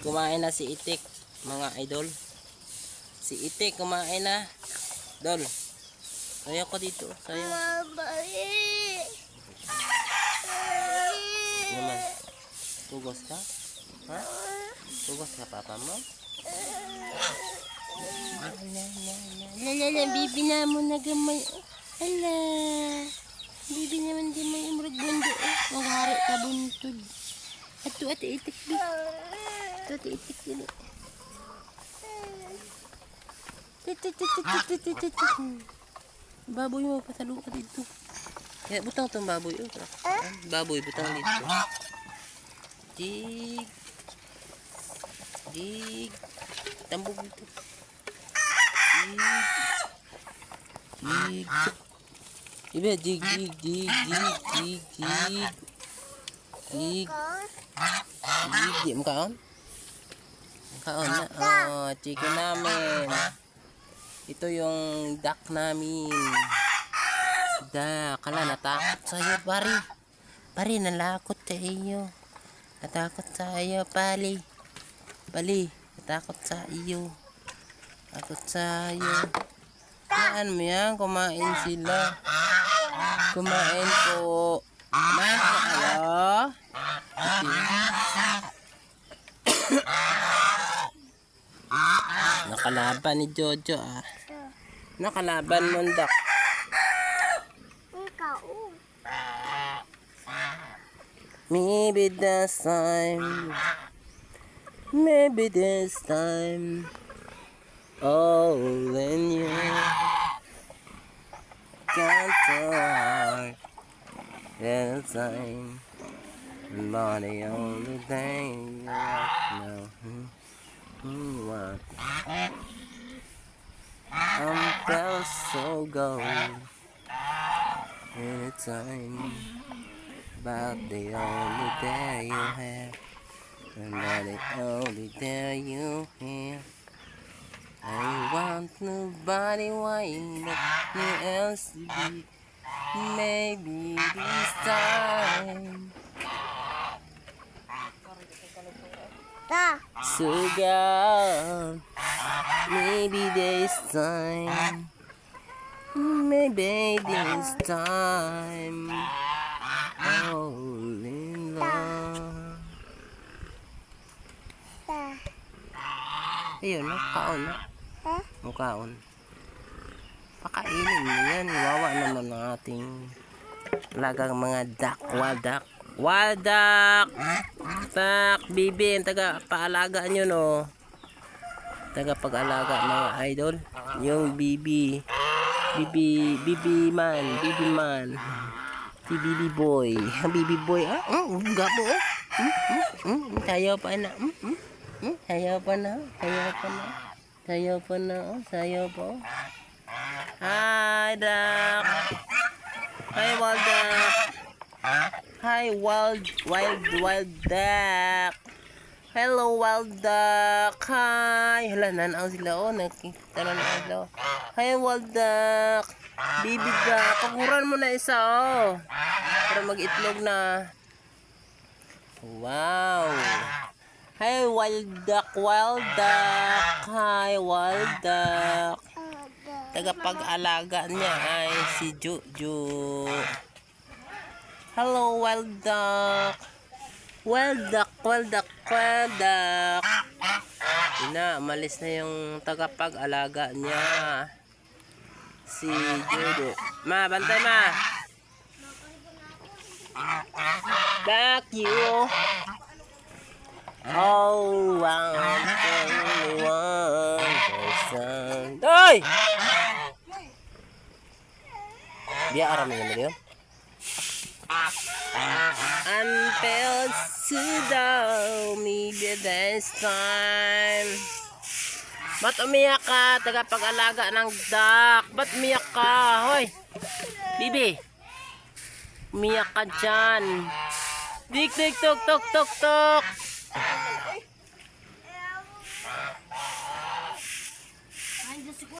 Kumain na si Itik, mga idol. Si Itik kumain na. Dol. Sayo ko dito. Sayo. Naman. Tugos ka? Ha? Tugos ka papa mo? Ala, ala, ala. Ala, ala, bibi na mo na gamay. Ala. Bibi naman di may umrag bundo. Oh. Maghari ka buntod. Ato ate itik di. Ato ate itik dili. Tit, tit, tit, tit, tit, tit, tit, tit. Baboy mo, patalo ka dito. Kaya butang tong baboy. Oh. Ah, Baboy, butang dito. Dig. Dig. Tambog dito. Dig. Dig. Ibe, dig, dig, dig, dig, dig, dig. Dig. Dig. Di mo kaon? Na. Oh, chicken namin. Ito yung duck namin. Duck. Kala, natakot sa'yo, pari. Pari, nalakot sa iyo. Natakot sa iyo, pali. Pali, natakot sa iyo. Takot sa iyo. Yan mo yan, kumain sila. Kumain po. Kumain po kayo. Nakalaban ni Jojo ah. Nakalaban mo dak. Maybe this time. Maybe this time. Oh, then you so hard. This time. The only thing I know. I'm felt so gold. Anytime. About the only day you have. And that the only day you have. I want nobody wanting nothing else to be. Maybe this time. So gone. Maybe this time. Maybe this time. Oh, in love. Ayun, nakaon na. Mukaon. Pakainin mo yan. Wawa naman ang ating lagang mga duck. Duck! Duck, bibi. Ang taga paalaga nyo, no? Taga pag-alaga mga idol. Yung bibi. Bibi, bibi man. Bibi man. Si bibi boy. Bibi boy. Ah, mm, gapo. Oh. Mm, mm, mm, sayaw pa na. Mm, mm, mm, sayaw pa na. Sayaw pa na. Sayaw pa na. Oh, sayaw pa. Oh. Hi, duck. Hi, wild duck. Hi, wild, wild, wild duck. Hello, wild duck. Hi. Hala, nanaw sila. Oh, nakikita na na sila. Hi, wild duck. Baby duck. Pakuran mo na isa, oh. Para mag-itlog na. Wow. Hi, wild duck, wild duck. Hi, wild duck. Tagapag-alaga niya ay si Juju. Hello, wild duck. Wild duck, wild duck, wild duck. Yun na, na yung tagapag-alaga niya. Si Juju. Ma, bantay ma. Back you. Oh, one, only one person. Ay! Biya aram naman yun. Until sudaw, maybe this time. Ba't umiyak ka? Tagapag-alaga ng duck. Ba't umiyak ka? Hoy! Bibi! Umiyak ka dyan. Dik, dik, tok, tok, tok, tok.